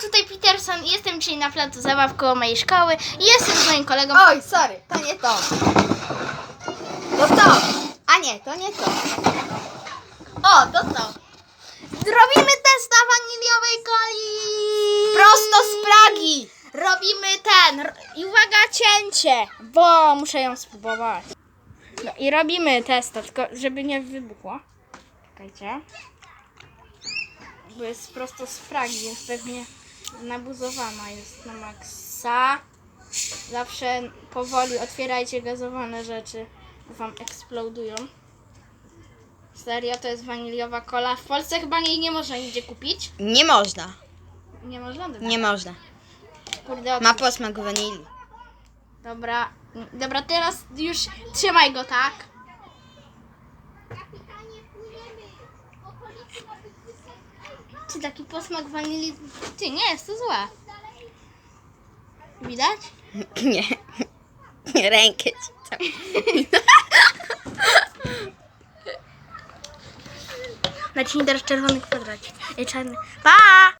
tutaj Peterson i jestem dzisiaj na placu zabaw koło mojej szkoły i jestem z moim kolegą. Oj, sorry, to nie to. To to. A nie, to nie to. O, to to. Zrobimy test na waniliowej coli! Prosto z Pragi. Robimy ten. I uwaga, cięcie, bo muszę ją spróbować. No i robimy test, tylko żeby nie wybuchło. Czekajcie. Bo jest prosto z Pragi, więc pewnie nabuzowana jest na maksa. Zawsze powoli otwierajcie gazowane rzeczy, bo wam eksplodują. Serio, to jest waniliowa kola. W Polsce chyba jej nie można nigdzie kupić. Nie można. Nie można? Dobra. Nie można. Kurde, Ma posmak wanilii. Dobra, dobra, teraz już trzymaj go tak. Czy taki posmak wanilii? Ty, nie jest to złe. Widać? Nie. Rękę ci tam. Naciśnij teraz czerwony kwadracik. Ej, czarny. Pa!